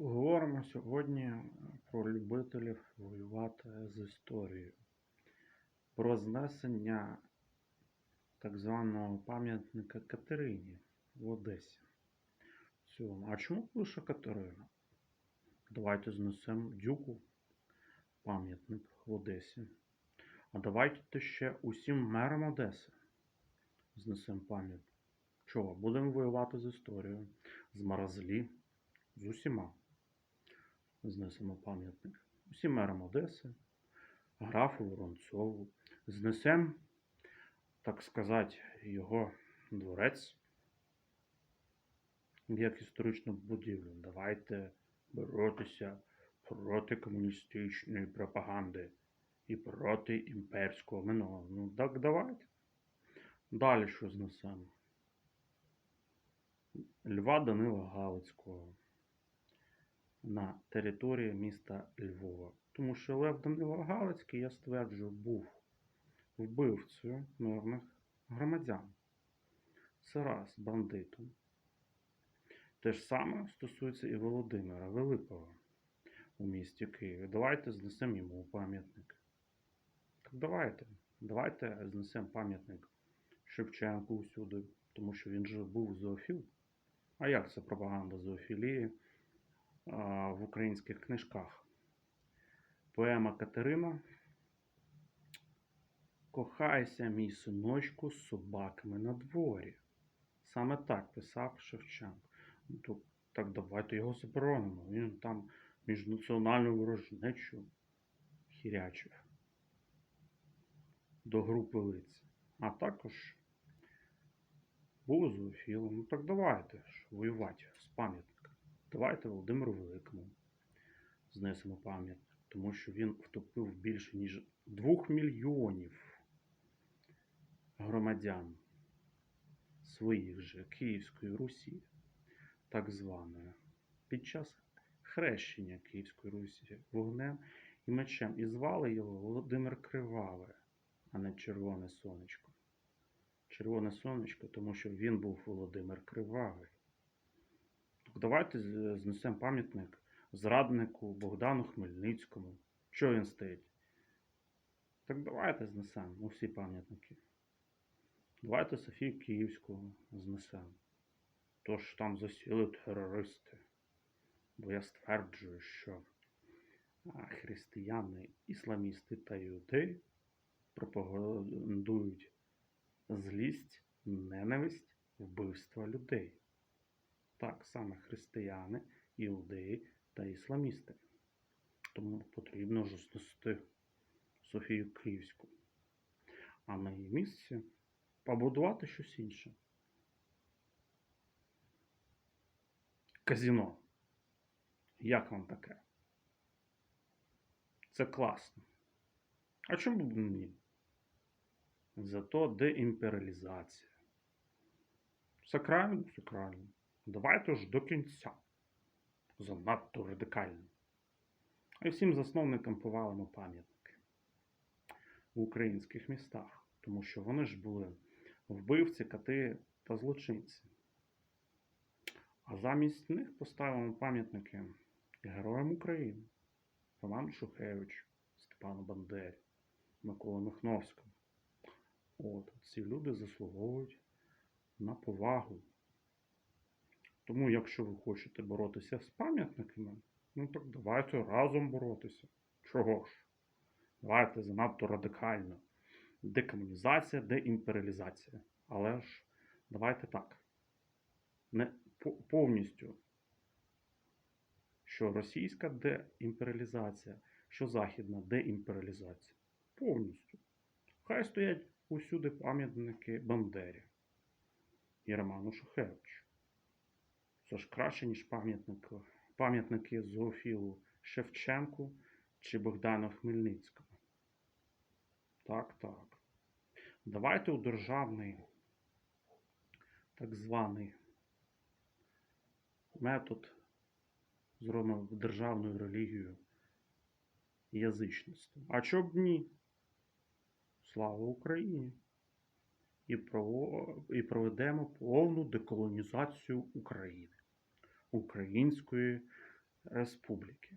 Поговоримо сьогодні про любителів воювати з історією, про знесення так званого пам'ятника Катерині в Одесі. А чому лише Катерина? Давайте знесемо дюку пам'ятник в Одесі. А давайте ще усім мерам Одеси знесемо пам'ятник. Чого? Будемо воювати з історією, з Маразлі, з усіма знесемо пам'ятник. Усім мерам Одеси, графу Воронцову. Знесемо, так сказати, його дворець як історичну будівлю. Давайте боротися проти комуністичної пропаганди і проти імперського минулого. Ну так давайте. Далі що знесемо? Льва Данила Галицького на території міста Львова. Тому що Лев Данило Галицький, я стверджую, був вбивцею мирних громадян. Це раз бандитом. Те ж саме стосується і Володимира Великого у місті Києві. Давайте знесемо йому пам'ятник. Так давайте. Давайте знесемо пам'ятник Шевченку усюди, тому що він же був зоофіл. А як це пропаганда зоофілії в українських книжках? Поема Катерина. Кохайся, мій синочку, з собаками на дворі. Саме так писав Шевченко. Ну, так давайте його заборонимо. Він там міжнаціональну ворожнечу хірячив до групи лиць. А також був зоофілом. Ну так давайте ж воювати з пам'ятника. Давайте Володимиру Великому знесемо пам'ятник, тому що він втопив більше, ніж 2 мільйонів громадян своїх же Київської Русі, так званої, під час хрещення Київської Русі вогнем і мечем. І звали його Володимир Криваве, а не Червоне Сонечко. Червоне сонечко, тому що він був Володимир Кривавий. Давайте знесемо пам'ятник зраднику Богдану Хмельницькому. Що він стоїть? Так давайте знесемо усі пам'ятники. Давайте Софію Київську знесемо. Тож там засіли терористи. Бо я стверджую, що християни, ісламісти та юдеї пропагандують злість, ненависть, вбивство людей. Так саме християни, іудеї та ісламісти. Тому потрібно ж Софію Київську. А на її місці побудувати щось інше. Казіно. Як вам таке? Це класно. А чому б ні? Зато деімперіалізація. Сакрально, сакрально. Давайте ж до кінця. Занадто радикально. І всім засновникам повалимо пам'ятники в українських містах, тому що вони ж були вбивці, кати та злочинці. А замість них поставимо пам'ятники героям України, Роману Шухевичу, Степану Бандері, Миколі Михновському. От, ці люди заслуговують на повагу. Тому, якщо ви хочете боротися з пам'ятниками, ну так давайте разом боротися. Чого ж? Давайте занадто радикально. Декомунізація, деімперіалізація. Але ж давайте так. Не повністю, що російська деімперіалізація, що західна деімперіалізація. Повністю. Хай стоять усюди пам'ятники Бандері і Роману Шухевичу. Це ж краще, ніж пам'ятник, пам'ятники Зоофілу Шевченку чи Богдану Хмельницькому. Так, так. Давайте у державний так званий метод зробимо державною релігією язичництво. А чоб ні? Слава Україні! І проведемо повну деколонізацію України, української республіки.